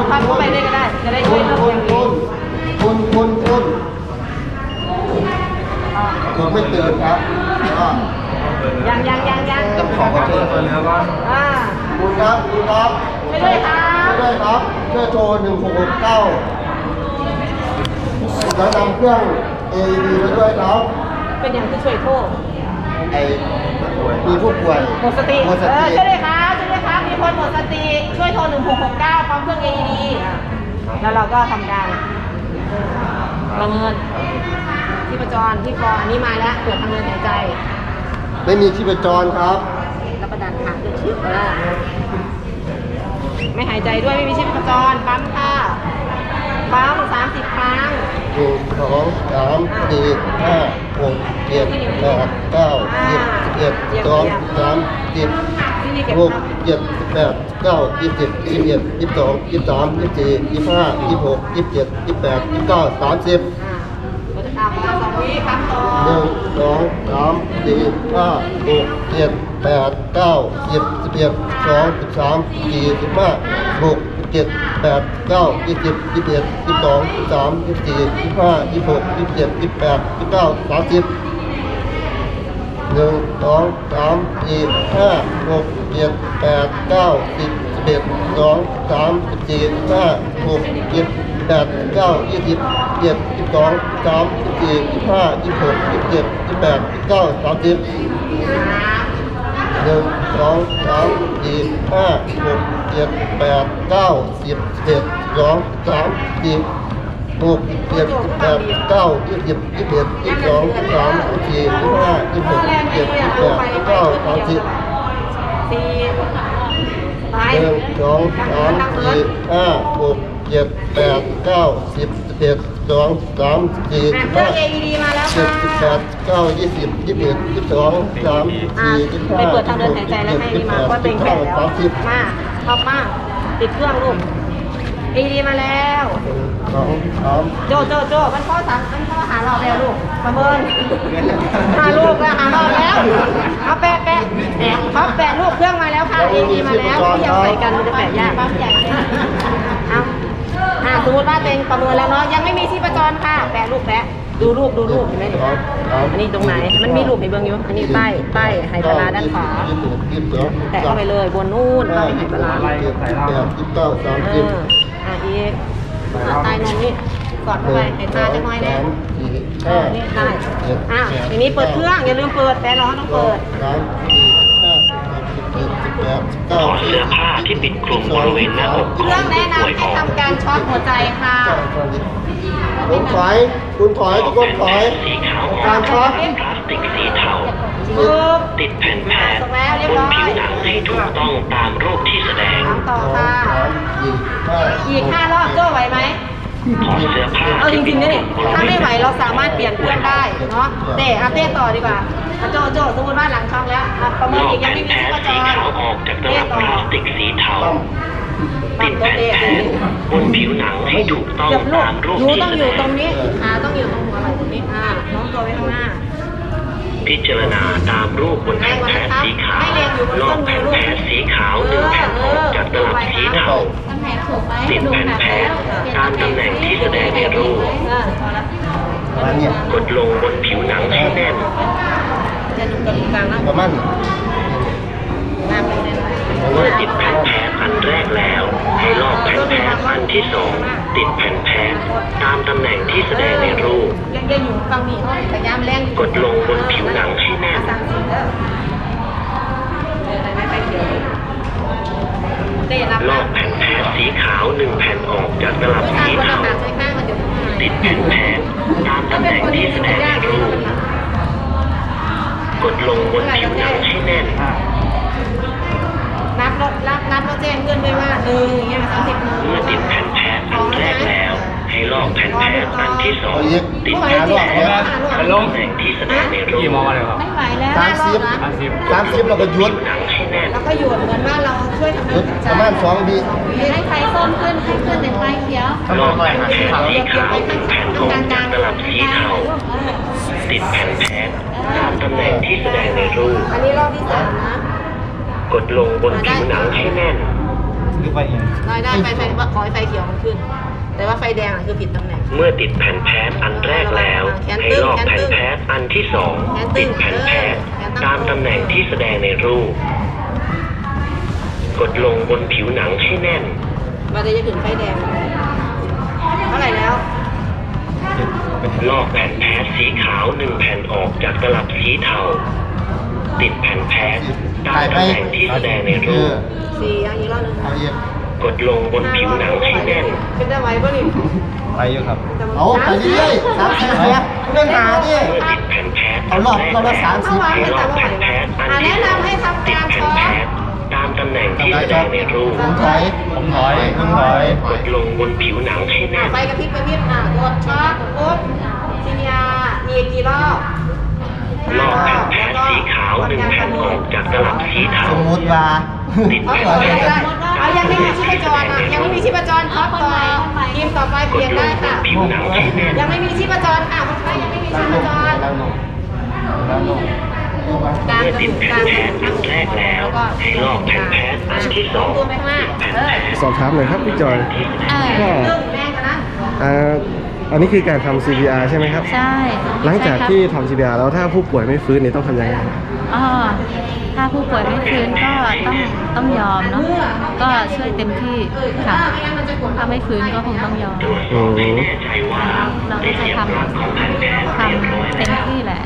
นเอาทำเข้าไปได้ก็ได้ จะได้ช่วยเรื่องคอนย่างคนี้คนคนคนคนไม่ตื่นครับยังยังยังยังต้องขอขอโทษอ่าคุณครับคุณครับช่วยด้วยครับช่วยด้วยครับช่วยโทรหนึ่งหกหกเก้าแล้วนำเครื่อง AED มาด้วยครับเป็นอย่างที่ช่วยโทษไอ้มีผู้ป่วยหมดสติหมดสติช่วยด้วยครับ ช่วยด้วยครับมีคนหมดสติช่วยโทร 1669พร้อมเครื่อง AED อะแล้วเราก็ทำการประเมินที่ประจรที่คออันนี้มาแล้วตรวจทางเดินหายใจ ไม่มีชีพจรครับ รับประทานอาหารด้วยชิบเออไม่หายใจด้วยไม่มีชีพจรปั๊มค่ะปั๊ม30ครั้งหนึ่งสองสามสี่ห้าหกเจ็ดแปดเก้าสิบสิบ เอ็ดสองสามสิบที่หกเจ็ดสิบแปดเก้ายี่สิบยี่สิบเอ็ดยี่สิบสองยี่สิบสามยี่สิบสี่ยี่สิบห้ายี่สิบหกยี่สิบเจ็ดยี่สิบแปดยี่สิบเก้าสามสิบหนึ่งสองสามสี่ห้าหกเจ็ดแปดเก้าสิบสิบเอ็ดสองสิบสามสี่สิบห้าหกเจ็ดแปดเก้ายี่สิบยี่สิบเอ็ดยี่สิบสองยี่สิบสามยี่สิบสี่ยี่สิบห้ายี่สิบหกยี่สิบเจ็ดยี่สิบแปดยี่สิบเก้าสามสิบ หนึ่งสองสามสี่ห้าหกเจ็ดแปดเก้าสิบสิบเอ็ดสองสามสิบสี่ห้าหกเจ็ดแปดเก้ายี่สิบเจ็ดยี่สิบสองสามสิบสี่ยี่สิบห้ายี่สิบหกยี่สิบเจ็ดยี่สิบแปดยี่สิบเก้าสามสิบหนึ่งสองสามสี่ห้าหกเจ็ดแปดเก้าสิบสิบเอ็ดสองสามสี่ หกเจ็ดแปดเก้ายี่สิบยี่สิบเอ็ดยี่สิบสองสามสี่ยี่สิบห้ายี่สิบหกยี่สิบเจ็ดยี่สิบแปดยี่สิบเก้าสามสิบสี่ไปหนึ่งสองสามสี่ห้าหกเจ็ดแปดเก้าสิบสิบเอ็ดสองสามสี่อะสิบเครื่อห้าง AED มาแล้วเจ็ค่ะดสิบแปดเก้ายี่สิบยี่สิบเอ็ดยี่สิบสองสามอะสี่ยี่สิบไปห้าเปิดทางเดินหายใจแล้วให้ยี่ดีสิบมาแปว่าดตัวเอยี่งสิบแข็เก้างแล้วสามสิบมาท็อปมาติดเครื่องลูก AED มาแล้วหนึ่งสองสามโจโจโจมันข้อสามมันข้อหาเราแล้วลูกประเมินหาลูกแล้วหาเราแล้วเอาแปะแปะแอบเขาแปะลูกเครื่องมาแล้วค่ะ AED มาแล้วที่ยังใส่กันมันจะแปะยากปั๊บใหญ่เอาอ่าสมมติว่าเต็งประเมินแล้วเนาะยังไม่มีชีพจรค่ะ แปะลูกแปะ ดูรูปดูรูปเห็นไหมสองสามอันนี้ตรงไหน มันมีรูปให้เบิ่งอยู่ อันนี้ใต้ใต้ไฮปลาร้าด้านขวายี่สิบยี่สิบสองแตะเข้าไปเลยบนนู่นต้องเป็นไฮปลาร้าเจ็ดแปดยี่สิบเก้าสามเอสิบออะอีกอะใต้นมนี่กอดเข้าไปให้ตาจะน้อยแน่สามสี่เอห้าอนี่ใต้เจ็ดอะทีนี้เปิดเครื่องอย่าลืมเปิดแปะร้อนต้องสอเปิงดสามสี่ห้าสิบเจ็ดสิบแปดสิบถเก้าอดเสื้อผ้าที่ปิดคลุมบริเวณหน้าอกเคขอรื่องงผู้แนะป่วยนำอให้อกทำการช็อตหัวใจค่ะ คุณถอยคุณถอยทุกคนถอยสีขาวอกาอรกช็อตพลาสติกสีเทาปึ๊บติดแผ่นแพทย์ส่งแล้วเรียบบนร้อยผิวหนังให้ถูกต้องตามรูปที่แสดงทำต่อสองค่ะสามสี่ห้าอีกห้ารอบโจ้ไหวไหมถอดเสื้อผ้าเอาจที่ปิริดงๆคนะลุนี่มบริถ้าเวไม่ณไหวเราสามารถเปลี่ยนเพื่อนได้เนาะเตะอาเต้ต่อดีกว่าอะโจโจสมมติว่าหลังช่องแล้วอะประเมิลนอกอีกยังแผ่ไม่นมีแพชีทพย์จสีรขาวออกจากตเต้ลับต่พอลาสติกสีเทาตั้ม ปั่ตินดตัวแผ่นเต้แพทย์บนผิวหนังให้ถูกต้องเดี๋ยวลูกตามรูปหนูที่ต้องแสอดยู่งตรงนี้ขาต้องอยู่ตรงหัวไหล่ตรงนี้อ่าน้องตัวไว้ข้างหน้า พิจารณาตามรูปบนแผ่นแพทย์สีขาวลอกแผ่นแพทย์สีขาวหนึ่งแผ่นออกจากตลับสีเทาทำแผลถูกไหมติดแผ่นแพทย์ตามตำแหน่งที่แสดงในรูป เออพอละประมาณเนี้ยกดลงบนผิวหนังให้แน่น จะดูกระดูกกลางแล้วประมาณหน้าไป เส้นเมื่อติดแผ่นแพทย์อันแรกแล้ว ให้ลอกแผ่นแพทย์อันที่สองติดแผ่นแพทย์ตามตำแหน่งที่แสดงในรูปยังยังอยู่ฝั่งนี้พยายามแรงกดลงบนผิวหนังให้แน่นลอกแผ่นแพทย์สีขาวหนึ่งแผ่นออกจากตลับช่วยข้างคนละสีเทาขาช่วยข้าติดแผ่นแพทย์ตามตำแหน่งที่แสดงในรูปกดลงบนผิวหนังให้แน่น นับรถรับนับรถแจ้งเพื่อนด้วยว่าหนึ่งอย่างเงี้ยสามสิบหนึ่งเมื่อติดแผ่นแพทย์อันแรกแล้ว ให้ลอกแผ่นแพทอันที่สองติดแผ่นแพทย์ตามตำแหน่งที่แสดงในรูกี่โมงเลยครับไม่ไหวแล้วสามสิบสามสิบเราก็หยุดแล้วก็หยุดเหมือนว่าเราช่วยทำหยุให้ดใจประมาณสองวิให้ไฟส้มขึ้นให้ขึ้นเป็นไฟเขียวลอกแผ่นแพทย์สีขาว ลงบนผิวหนังให้แน่น หรือไฟเองได้ได้ไฟไฟขอให้ไฟเขียวมันขึ้น แต่ว่าไฟแดงอะคือผิดตำแหน่ง เมื่อติดแผ่นแพทย์อันแรกแล้วให้ลอกแผ่นแพทย์อันที่สองติดแผ่นแพทย์ตามตำแหน่งที่แสดงในรูป กดลงบนผิวหนังให้แน่นมาจะถึงไฟแดงเท่าไหร่แล้ว ลอกแผ่นแพทย์สีขาวหนึ่งแผ่นออกจากตลับสีเทา ติดแผ่นแพท ย์ตามตำแหน่งที่แสดงในรูปสี่อย่างอีกรอบหนึงเอาอีกกดลงบนผิวหนังให้แน่น เป็นได้ไหมป่ะนี่ไปอยู่ครับ เอาไปเรื่อยๆสามสิบเนี่ยเรื่องหาดิ เมื่อติดแผ่นแพทย์เอารอบเราละสามสิบให้ลอกแผ่นแพทย์อันที่สองติดแผ่นแพทย์ตามตำแหน่งที่แสดงในรูปผมถอยผมถอยผมถอยกดลงบนผิวหนังให้แน่อะนไฟกระพริบกระพริบอะกดช็อตกดซีเนียมีกี่รอบลอกแผ่น สีเทาสมมติว่าติดเอาแผ่นต่อแพได้ทย์ได้เอายังไม่มีชีพจรอะยังไม่มีชีพจรท็อปต่อทีมต่อไปเปกลี่ยดนลได้งบค่ะนผิวหนังให้แน่นยังไม่มีชีพจรค่ะคนไข้ยังไม่มีชีพจรแล้วลงแล้วลงกลางเมื่อจติดมูกแผ่กนลางแพทย์อันแรกแล้วให้ลอกแผ่นแพทย์อันที่สองตัวไปข้างหน้าแผ่นเอแพอทย์สอบถามหน่อยครับพี่จอยเออก็ ตึ้งแม่กันนั้น อ่า อันนี้คือการทำ CPR ใช่ไหมครับ ใช่หลังจากใช่ครับที่ทำ CPR แล้วถ้าผู้ป่วยไม่ฟื้นนี่ต้องทำยังไงอ๋อถ้าผู้ป่วยไม่ฟื้นก็ต้องต้องยอมเนาะก็ช่วยเต็มที่ค่ะไม่งั้นมันจะกดถ้าไม่ฟื้นก็คงต้องยอมตรวจสอบให้แน่ใจว่าเราได้ก็จะเสียบทำปลั๊กของแผ่นแพทย์ทเรียบร้อยำเต็แล้มวที่แหละ